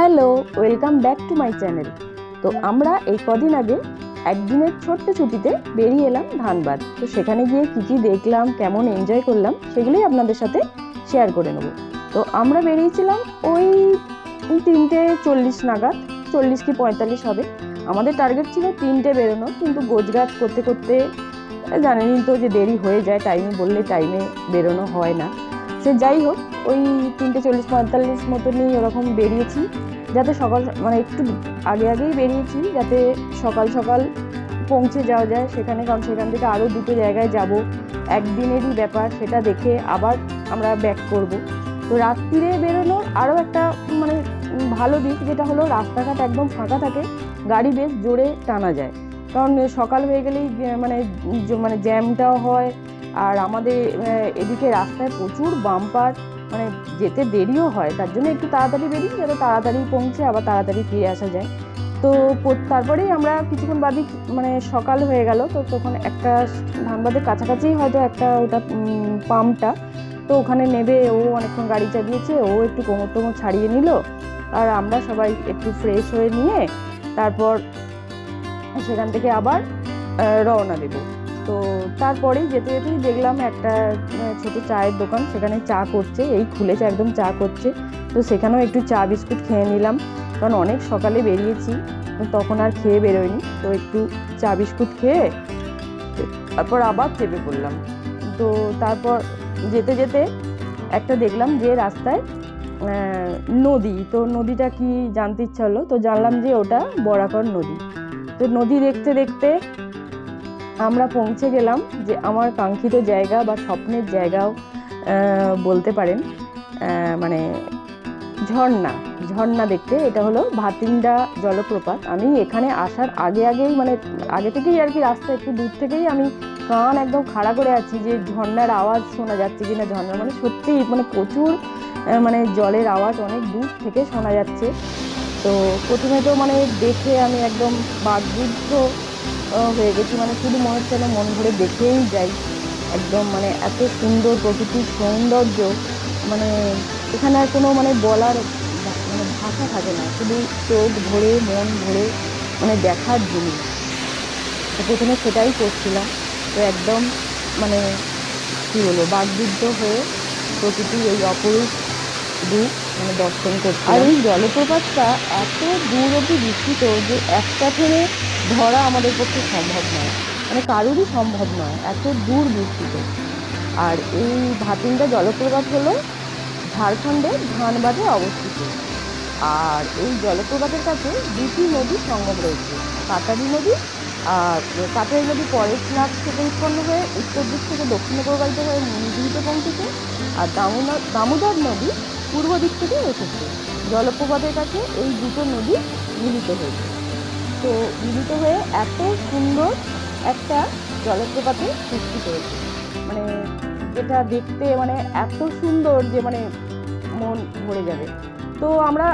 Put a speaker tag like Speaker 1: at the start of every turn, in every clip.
Speaker 1: Hello, welcome back to my channel. তো আমরা এই কদিন আগে একদিনের ছোট্ট ছুটিতে বেরিয়ে এলাম ধানবাদ। তো সেখানে গিয়ে কী কী দেখলাম, কেমন এনজয় করলাম, সেগুলোই আপনাদের সাথে শেয়ার করে নেব। তো আমরা বেরিয়েছিলাম ওই তিনটে চল্লিশ নাগাদ, চল্লিশ কি পঁয়তাল্লিশ হবে। আমাদের টার্গেট ছিল তিনটে বেরোনো, কিন্তু গোছগাছ করতে করতে, জানেনই তো যে দেরি হয়ে যায় টাইমে বললে টাইমে বেরোনো হয় না। সে যাই হোক, ওই তিনটে চল্লিশ পঁয়তাল্লিশ মতনই ওরকম বেরিয়েছি। যাতে সকাল মানে একটু আগে আগেই বেরিয়েছি, যাতে সকাল সকাল পৌঁছে যাওয়া যায় সেখানে, কারণ সেখান থেকে আরও দুটো জায়গায় যাব। একদিনেরই ব্যাপার, সেটা দেখে আবার আমরা ব্যাক করব। তো রাত্রিরে বেরোনোর আরও একটা মানে ভালো দিক, যেটা হলো রাস্তাঘাট একদম ফাঁকা থাকে, গাড়ি বেশ জোরে টানা যায়। কারণ সকাল হয়ে গেলেই মানে মানে জ্যামটাও হয় আর আমাদের এদিকে রাস্তায় প্রচুর বাম্পার মানে যেতে দেরিও হয়, তার জন্য একটু তাড়াতাড়ি বেরিয়ে যাতে তাড়াতাড়ি পৌঁছে আবার তাড়াতাড়ি ফিরে আসা যায়। তো তারপরেই আমরা কিছুক্ষণ বাদই মানে সকাল হয়ে গেল, তো তখন একটা ধানবাদের কাছাকাছি হয়তো একটা ওটা পাম্পটা, তো ওখানে নেবে, ও অনেকক্ষণ গাড়ি চালিয়েছে, ও একটু কোমর টোমর ছাড়িয়ে নিল, আর আমরা সবাই একটু ফ্রেশ হয়ে নিয়ে তারপর সেখান থেকে আবার রওনা দেবো। তো তারপরেই যেতে যেতেই দেখলাম একটা ছোট চায়ের দোকান, সেখানে চা করছে, এই খুলেছে, একদম চা করছে। তো সেখানেও একটু চা বিস্কুট খেয়ে নিলাম, কারণ অনেক সকালে বেরিয়েছি তখন আর খেয়ে বেরোয়নি। তো একটু চা বিস্কুট খেয়ে তারপর আবার চেপে পড়লাম। তো তারপর যেতে যেতে একটা দেখলাম যে রাস্তায় নদী, তো নদীটা কি জানতে ইচ্ছা হলো? তো জানলাম যে ওটা বরাকর নদী। তো নদী দেখতে দেখতে আমরা পৌঁছে গেলাম যে আমার কাঙ্ক্ষিত জায়গা বা স্বপ্নের জায়গাও বলতে পারেন মানে ঝর্ণা ঝর্ণা দেখতে। এটা হলো ভাতিন্ডা জলপ্রপাত। আমি এখানে আসার আগে আগেই মানে আগে থেকেই আর কি রাস্তা একটু দূর থেকেই আমি কান একদম খাড়া করে আছি যে ঝর্ণার আওয়াজ শোনা যাচ্ছে কি না ঝর্ণা মানে সত্যি মানে প্রচুর মানে জলের আওয়াজ অনেক দূর থেকে শোনা যাচ্ছে। তো প্রথমে তো মানে দেখে আমি একদম আহ, হয়ে গেছি। মানে শুধু মনে হচ্ছে মন ভরে দেখেই যাই। একদম মানে এত সুন্দর প্রকৃতির সৌন্দর্য। মানে এখানে আর কোনো মানে বলার মানে ভাষা থাকে না। শুধু চোখ ভরে, মন ভরে মানে দেখার জিনিস। তো প্রথমে সেটাই করছিলাম। তো একদম মানে কী বলব বাগবিদ্ধ হয়ে প্রকৃতির এই অপরূপ রূপ মানে দর্শন করছি আর এই জলপ্রপাতটা এত দূর অব্দি বিস্তৃত যে একটা ট্রেনে ধরা আমাদের পক্ষে সম্ভব নয়। মানে কারোরই সম্ভব নয়, এত দূর বিস্তৃত আর এই ভাতিন্ডা জলপ্রপাত হলো ঝাড়খণ্ডের ধানবাদে অবস্থিত। আর এই জলপ্রপাতের কাছে দুটি নদীর সঙ্গম রয়েছে কাটারি নদী আর কাটারি নদী পরের স্নাক থেকে উৎপন্ন হয়ে উত্তর দিক থেকে দক্ষিণে প্রবাহিত হয়ে নীলগিরিতে পৌঁছেছে আর দামোদর নদী পূর্ব দিক থেকে এসেছে। জলপ্রপাতের কাছে এই দুটো নদী মিলিত হয়েছে। তো মিলিত হয়ে এত সুন্দর একটা জলপ্রপাতের সৃষ্টি করেছে। মানে যেটা দেখতে মানে এত সুন্দর যে মানে মন ভরে যাবে। তো আমরা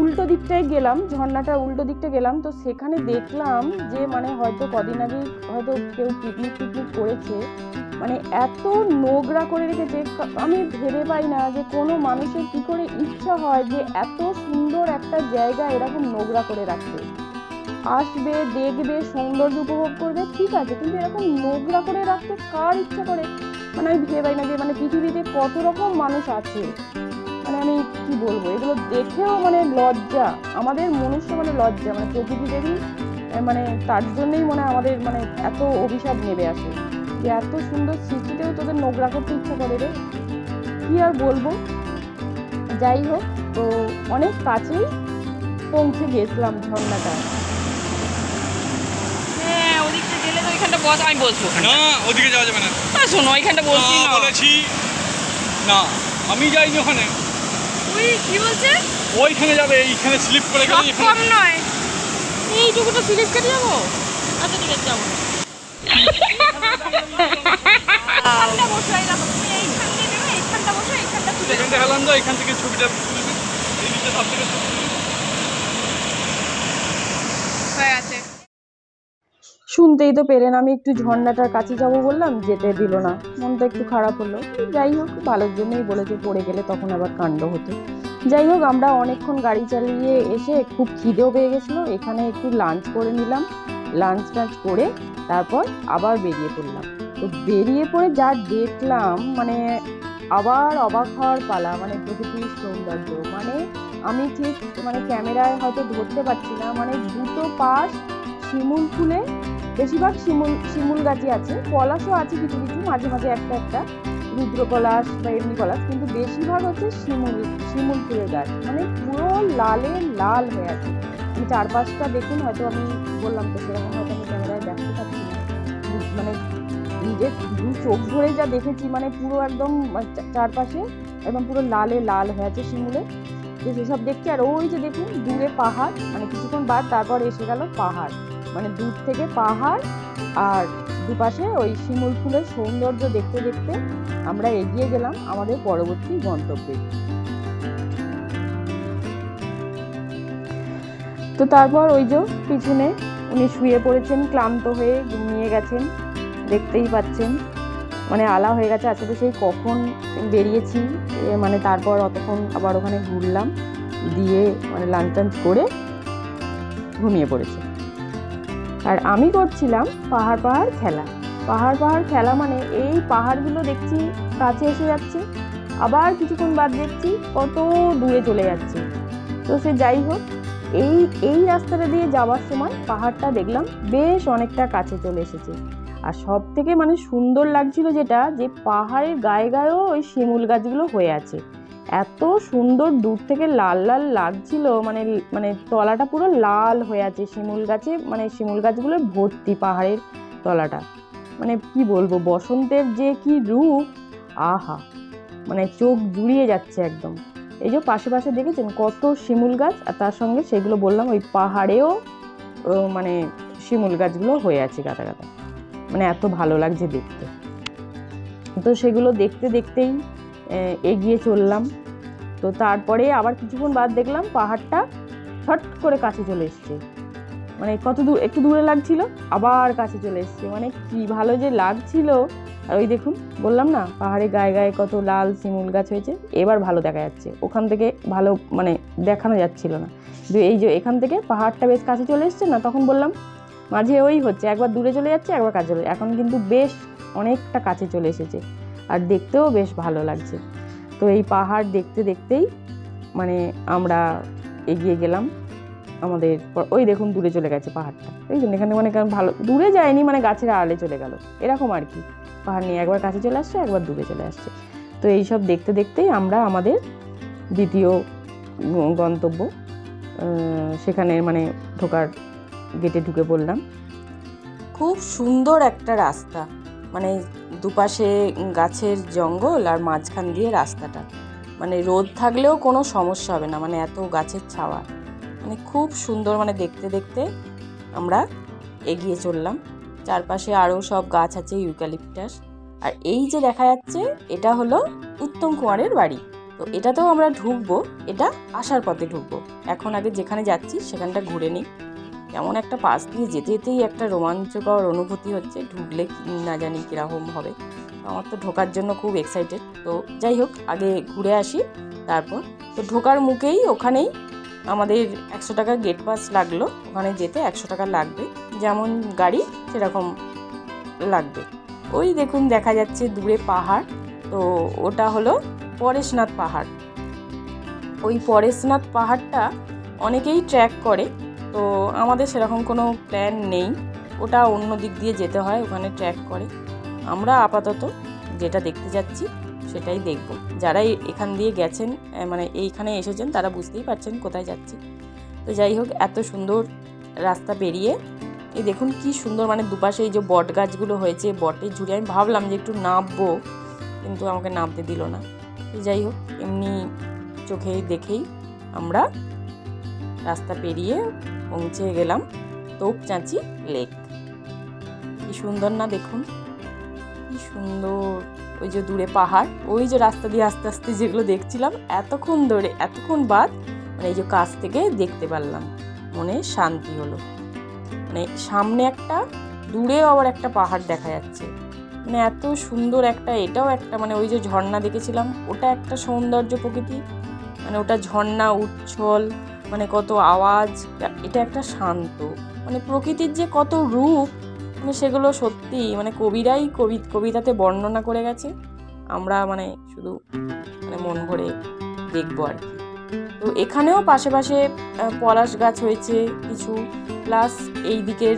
Speaker 1: উল্টো দিকটায় গেলাম ঝর্ণাটা উল্টো দিকটা গেলাম, তো সেখানে দেখলাম যে মানে হয়তো কদিন আগে হয়তো কেউ পিকনিক টিকনিক করেছে। মানে এত নোংরা করে রেখেছে, আমি ভেবে পাই না যে কোনো মানুষের কি করে ইচ্ছা হয় যে এত সুন্দর একটা জায়গা এরকম নোংরা করে রাখতে। আসবে দেখবে সৌন্দর্য উপভোগ করবে, ঠিক আছে। কিন্তু এরকম নোংরা করে রাখতে কার ইচ্ছা করে? মানে আমি ভেবে পাই না যে মানে পৃথিবীতে কত রকম মানুষ আছে। মানে আমি কি বলব? এগুলো দেখেও মানে লজ্জা। আমাদের মনুষ্য মানে লজ্জা। মানে প্রকৃতি দেবী মানে তার জন্যই মনে আমাদের মানে এত অভিশাপ নেমে আসে। যে এত সুন্দর সৃষ্টিতেও তোদের নোংরা করতে ইচ্ছা করে রে। কি আর বলব? যাই হোক, তো অনেক কাছেই পৌঁছে গেছিলাম ঝর্ণাটা
Speaker 2: হ্যাঁ ওইখানটা বস আমি বসবো
Speaker 3: না ওদিকে যাওয়া যাবে না।
Speaker 2: আর শোনো ওইখানটা বসছি
Speaker 3: না। বলেছি না আমি যাইনি ওখানে।
Speaker 2: তুই কি বলছে?
Speaker 3: ওইখানে যাবে এইখানে স্লিপ করে গেলে
Speaker 2: কম নয়। এইটুকুটা সিরিজ কেটে যাব? আচ্ছা ঠিক আছে যাব।
Speaker 3: তো এখান থেকে ছবিটা।
Speaker 2: হয়ে আছে
Speaker 1: শুনতেই তো পেলেন আমি একটু ঝর্ণাটার কাছে যাব বললাম যেতে দিল না। মনটা একটু খারাপ হলো। যাই হোক ভালোর জন্যই বলেছে পড়ে গেলে তখন আবার কাণ্ড হতো। যাই হোক আমরা অনেকক্ষণ গাড়ি চালিয়ে এসে খুব খিদেও পেয়ে গেছিল। এখানে একটু লাঞ্চ করে নিলাম। লাঞ্চ টাঞ্চ করে তারপর আবার বেরিয়ে পড়লাম। তো বেরিয়ে পড়ে যা দেখলাম মানে আবার অবাক হওয়ার পালা মানে প্রকৃতির সৌন্দর্য। মানে আমি ঠিক মানে ক্যামেরায় হয়তো ধরতে পারছি না। মানে দুটো পাশ শিমুল ফুলে বেশিরভাগ শিমুল শিমুল গাছই আছে, পলাশও আছে কিছু কিছু, মাঝে মাঝে একটা একটা রুদ্র পলাশ বা এমনি পলাশ, কিন্তু বেশিরভাগ হচ্ছে শিমুল শিমুল ফুলের গাছ মানে পুরো লালে লাল হয়ে আছে। চারপাশটা দেখুন, হয়তো আমি বললাম তো সেরকম, হয়তো আমি ক্যামেরায় দেখতে পাচ্ছি মানে নিজের চোখ ধরে যা দেখেছি মানে পুরো একদম চারপাশে একদম পুরো লালে লাল হয়ে আছে শিমুলে। তো সেসব দেখছি, আর ওই যে দেখুন, দূরে পাহাড় মানে কিছুক্ষণ বাদ, তারপর এসে গেল পাহাড়। মানে দূর থেকে পাহাড় আর দুপাশে ওই শিমুল ফুলের সৌন্দর্য দেখতে দেখতে আমরা এগিয়ে গেলাম আমাদের পরবর্তী গন্তব্যে। তো তারপর ওই যে পিছনে উনি শুয়ে পড়েছেন, ক্লান্ত হয়ে ঘুমিয়ে গেছেন, দেখতেই পাচ্ছেন। মানে আলা হয়ে গেছে আজকে তো সেই কখন বেরিয়েছি? মানে তারপর অতক্ষণ আবার ওখানে ঘুরলাম, দিয়ে মানে লাঞ্চ টাঞ্চ করে ঘুমিয়ে পড়েছে। আর আমি করছিলাম পাহাড় পাহাড় খেলা। পাহাড় পাহাড় খেলা মানে এই পাহাড়গুলো দেখছি, কাছে এসে যাচ্ছে, আবার কিছুক্ষণ বাদ দেখছি কত দূরে চলে যাচ্ছে। তো সে যাই হোক, এই এই রাস্তাটা দিয়ে যাওয়ার সময় পাহাড়টা দেখলাম বেশ অনেকটা কাছে চলে এসেছে। আর সব থেকে মানে সুন্দর লাগছিল যেটা যে পাহাড়ের গায়ে গায়েও ওই শিমুল গাছগুলো হয়ে আছে। এত সুন্দর দূর থেকে লাল লাল লাগছিল মানে মানে তলাটা পুরো লাল হয়ে আছে, শিমুল গাছে মানে শিমুল গাছগুলো ভর্তি পাহাড়ের তলাটা। মানে কি বলব, বসন্তের যে কি রূপ, আহা! মানে চোখ জুড়িয়ে যাচ্ছে একদম। এই যে পাশে পাশে দেখেছেন কত শিমুল গাছ, আর তার সঙ্গে সেগুলো বললাম, ওই পাহাড়েও মানে শিমুল গাছগুলো হয়ে আছে গাদা গাদা। মানে এত ভালো লাগছে দেখতে। তো সেগুলো দেখতে দেখতেই এগিয়ে চললাম। তো তারপরে আবার কিছুক্ষণ বাদ দেখলাম পাহাড়টা ছট করে কাছে চলে এসছে। মানে কত দূর, একটু দূরে লাগছিল, আবার কাছে চলে এসছে। মানে কি ভালো যে লাগছিল। আর ওই দেখুন, বললাম না, পাহাড়ে গায়ে গায়ে কত লাল শিমুল গাছ হয়েছে। এবার ভালো দেখা যাচ্ছে। ওখান থেকে ভালো মানে দেখানো যাচ্ছিল না। কিন্তু এই যে এখান থেকে পাহাড়টা বেশ কাছে চলে এসছে না, তখন বললাম, মাঝে ওই হচ্ছে, একবার দূরে চলে যাচ্ছে, একবার কাছে চলে এখন কিন্তু বেশ অনেকটা কাছে চলে এসেছে। আর দেখতেও বেশ ভালো লাগছে। তো এই পাহাড় দেখতে দেখতেই মানে আমরা এগিয়ে গেলাম আমাদের ওই দেখুন দূরে চলে গেছে পাহাড়টা। জন্য এখানে মানে কেমন ভালো, দূরে যায়নি মানে গাছের আড়ালে চলে গেল। এরকম আর কি। পাহাড় নিয়ে একবার কাছে চলে আসছে, একবার দূরে চলে আসছে। তো এইসব দেখতে দেখতেই আমরা আমাদের দ্বিতীয় গন্তব্য সেখানে মানে ঢোকার গেটে ঢুকে পড়লাম। খুব সুন্দর একটা রাস্তা। মানে দুপাশে গাছের জঙ্গল আর মাঝখান দিয়ে রাস্তাটা। মানে রোদ থাকলেও কোনো সমস্যা হবে না মানে এত গাছের ছাওয়া। মানে খুব সুন্দর মানে দেখতে দেখতে আমরা এগিয়ে চললাম। চারপাশে আরও সব গাছ আছে ইউক্যালিপটাস। আর এই যে দেখা যাচ্ছে, এটা হলো উত্তম কুমারের বাড়ি। তো এটাতেও আমরা ঢুকবো, এটা আসার পথে ঢুকবো। এখন আগে যেখানে যাচ্ছি, সেখানটা ঘুরে নিই। কেমন একটা পাশ দিয়ে যেতে যেতেই একটা রোমাঞ্চকর অনুভূতি হচ্ছে, ঢুকলে না জানি কীরকম হবে। আমার তো ঢোকার জন্য খুব এক্সাইটেড তো যাই হোক, আগে ঘুরে আসি, তারপর। তো ঢোকার মুখেই ওখানেই আমাদের একশো টাকা গেট পাস লাগল। ওখানে যেতে একশো টাকা লাগবে। যেমন গাড়ি, সেরকম লাগবে। ওই দেখুন, দেখা যাচ্ছে দূরে পাহাড়। তো ওটা হলো পরেশনাথ পাহাড়। ওই পরেশনাথ পাহাড়টা অনেকেই ট্র্যাক করে। তো আমাদের সেরকম কোনো প্ল্যান নেই। ওটা অন্য দিক দিয়ে যেতে হয়, ওখানে ট্র্যাক করে। আমরা আপাতত যেটা দেখতে যাচ্ছি, সেটাই দেখব। যারা এখান দিয়ে গেছেন মানে এইখানে এসেছেন, তারা বুঝতেই পারছেন কোথায় যাচ্ছি। তো যাই হোক, এত সুন্দর রাস্তা পেরিয়ে, এই দেখুন কি সুন্দর মানে দুপাশে এই যে বট গাছগুলো হয়েছে, বটের ঝুড়ি। আমি ভাবলাম যে একটু নামবো, কিন্তু আমাকে নামতে দিল না। তো যাই হোক, এমনি চোখে দেখেই আমরা রাস্তা পেরিয়ে পৌঁছে গেলাম তোপচাঁচি লেক। কি সুন্দর না দেখুন? কি সুন্দর। ওই যে দূরে পাহাড়, ওই যে রাস্তা দিয়ে আস্তে আস্তে যেগুলো দেখছিলাম, এতক্ষণ ধরে, এতক্ষণ বাদ মানে এই যে কাছ থেকে দেখতে পারলাম। মনে শান্তি হলো। মানে সামনে একটা, দূরেও আবার একটা পাহাড় দেখা যাচ্ছে। মানে এত সুন্দর একটা, এটাও একটা মানে ওই যে ঝর্ণা দেখেছিলাম, ওটা একটা সৌন্দর্য প্রকৃতি। মানে ওটা ঝর্ণা, উচ্ছল মানে কত আওয়াজ, এটা একটা শান্ত। মানে প্রকৃতির যে কত রূপ মানে সেগুলো সত্যি মানে কবিরাই কবি, কবিতাতে বর্ণনা করে গেছে। আমরা মানে শুধু মানে মন ভরে দেখব আর কি। তো এখানেও পাশে পলাশ গাছ হয়েছে কিছু। প্লাস এই দিকের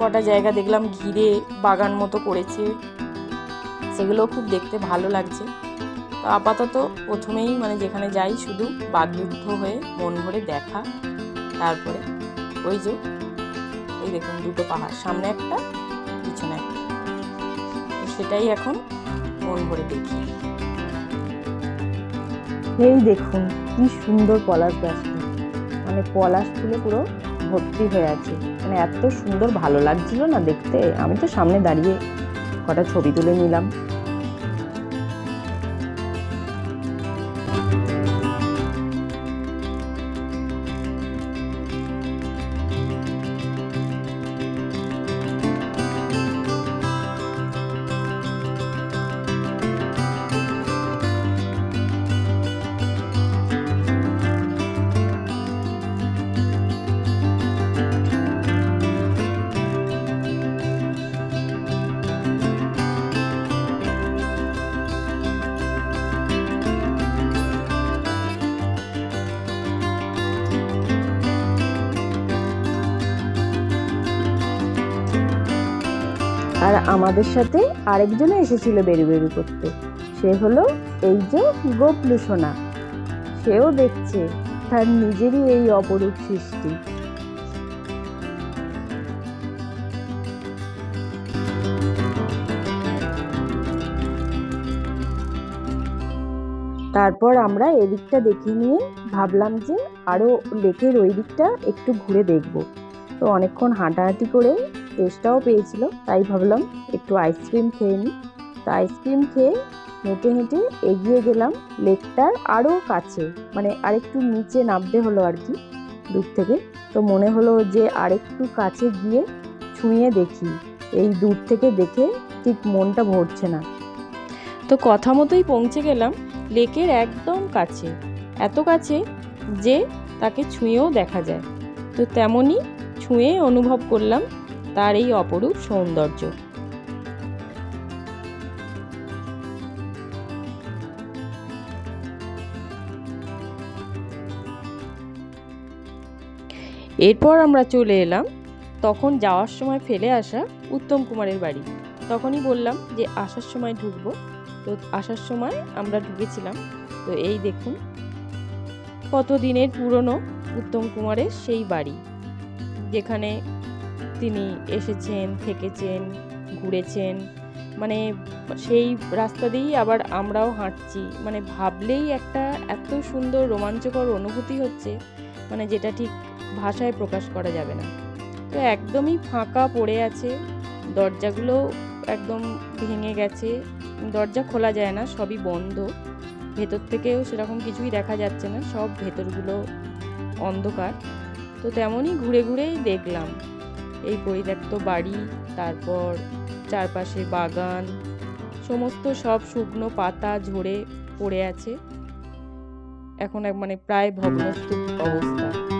Speaker 1: কটা জায়গা দেখলাম ঘিরে বাগান মতো করেছে। সেগুলো খুব দেখতে ভালো লাগছে। তো আপাতত প্রথমেই মানে যেখানে যাই শুধু বাগযুদ্ধ হয়ে মন ভরে দেখা, তারপরে ওই যে ওই দেখুন দুটো পাহাড়, সামনে একটা, পিছনে একটা। সেটাই এখন মন ভরে দেখি। এই দেখুন কি সুন্দর পলাশ গাছটা মানে পলাশ ফুলে পুরো ভর্তি হয়ে আছে। মানে এত সুন্দর ভালো লাগছিল না দেখতে। আমি তো সামনে দাঁড়িয়ে কটা ছবি তুলে নিলাম। আর আমাদের সাথে আরেকজনও এসেছিল বেরু বেরু করতে। সে হলো এই যে গোপলু সোনা। সেও দেখছে তার নিজেরই এই অপরূপ সৃষ্টি। তারপর আমরা এদিকটা দেখে নিয়ে ভাবলাম যে আরও লেকের ওই দিকটা একটু ঘুরে দেখব। তো অনেকক্ষণ হাঁটাহাঁটি করে টেস্টটাও পেয়েছিল, তাই ভাবলাম একটু আইসক্রিম খেয়ে নিই। তো আইসক্রিম খেয়ে হেঁটে হেঁটে এগিয়ে গেলাম লেকটার আরও কাছে মানে আরেকটু নিচে নামতে হলো আর কি, দূর থেকে। তো মনে হলো যে আরেকটু কাছে গিয়ে ছুঁয়ে দেখি, এই দূর থেকে দেখে ঠিক মনটা ভরছে না। তো কথা মতোই পৌঁছে গেলাম লেকের একদম কাছে, এত কাছে যে তাকে ছুঁয়েও দেখা যায়। তো তেমনই ছুঁয়ে অনুভব করলাম তার এই অপরূপ সৌন্দর্য। এরপর আমরা চলে এলাম, তখন যাওয়ার সময় ফেলে আসা উত্তম কুমারের বাড়ি। তখনই বললাম যে, আসার সময় ঢুকবো। তো আসার সময় আমরা ঢুকেছিলাম। তো এই দেখুন, কতদিনের পুরনো উত্তম কুমারের সেই বাড়ি, যেখানে তিনি এসেছেন, থেকেছেন, ঘুরেছেন। মানে সেই রাস্তা দিয়েই আবার আমরাও হাঁটছি। মানে ভাবলেই একটা এত সুন্দর রোমাঞ্চকর অনুভূতি হচ্ছে মানে যেটা ঠিক ভাষায় প্রকাশ করা যাবে না। তো একদমই ফাঁকা পড়ে আছে, দরজাগুলো একদম ভেঙে গেছে, দরজা খোলা যায় না, সবই বন্ধ। ভেতর থেকেও সেরকম কিছুই দেখা যাচ্ছে না, সব ভেতরগুলো অন্ধকার। তো তেমনই ঘুরে ঘুরেই দেখলাম। এই পরিত্যক্ত বাড়ি, তারপর চারপাশে বাগান, সমস্ত সব শুকনো পাতা ঝরে পড়ে আছে। এখন মানে প্রায় ভগ্নস্তূপ অবস্থা।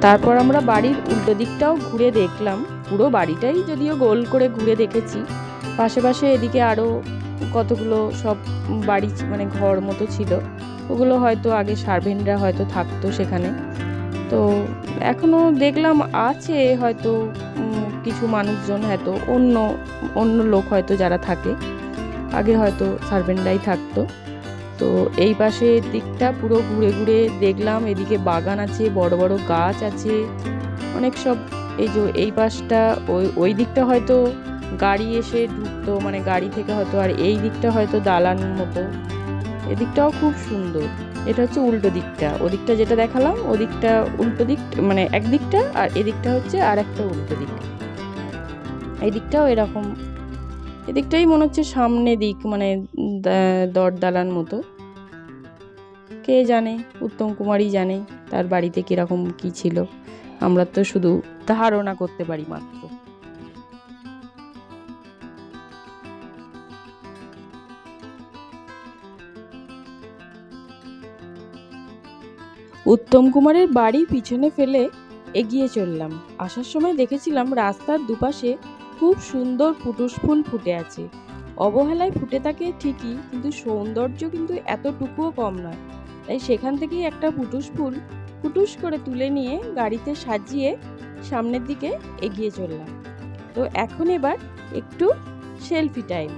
Speaker 1: তারপর আমরা বাড়ির উল্টো দিকটাও ঘুরে দেখলাম। পুরো বাড়িটাই যদিও গোল করে ঘুরে দেখেছি। পাশে পাশে এদিকে আরও কতগুলো সব বাড়ি মানে ঘর মতো ছিল। ওগুলো হয়তো আগে সার্ভেন্টরা হয়তো থাকতো সেখানে। তো এখনও দেখলাম আছে হয়তো কিছু মানুষজন হয়তো, অন্য অন্য লোক হয়তো যারা থাকে। আগে হয়তো সার্ভেন্টরাই থাকতো। তো এই পাশের দিকটা পুরো ঘুরে ঘুরে দেখলাম। এদিকে বাগান আছে, বড় বড় গাছ আছে, অনেক সব। এই যে এই পাশটা, ওই ওই দিকটা হয়তো গাড়ি এসে ঢুকতো মানে গাড়ি থেকে হয়তো, আর এই দিকটা হয়তো দালান মতো। এদিকটাও খুব সুন্দর। এটা হচ্ছে উল্টো দিকটা। ওদিকটা যেটা দেখালাম, ওদিকটা উল্টো দিক মানে একদিকটা, আর এদিকটা হচ্ছে আর একটা উল্টো দিক। এই দিকটাও এরকম এদিকটাই মনে হচ্ছে সামনে দিক মানে দর দালান মতো। কে জানে? উত্তম কুমারই জানে তার বাড়িতে কীরকম কি ছিল। আমরা তো শুধু ধারণা করতে পারি মাত্র। উত্তম কুমারের বাড়ি পিছনে ফেলে এগিয়ে চললাম। আসার সময় দেখেছিলাম রাস্তার দুপাশে খুব সুন্দর পুটুস ফুল ফুটে আছে। অবহেলায় ফুটে থাকে ঠিকই, কিন্তু সৌন্দর্য কিন্তু এতটুকুও কম নয়। তাই সেখান থেকেই একটা পুটুস ফুল ফুটুস করে তুলে নিয়ে গাড়িতে সাজিয়ে সামনের দিকে এগিয়ে চললাম। তো এখন এবার একটু সেলফি টাইম।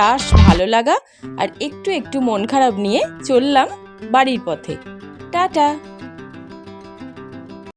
Speaker 1: এক ভালো লাগা আর একটু একটু মন খারাপ নিয়ে চললাম বাড়ির পথে। টাটা।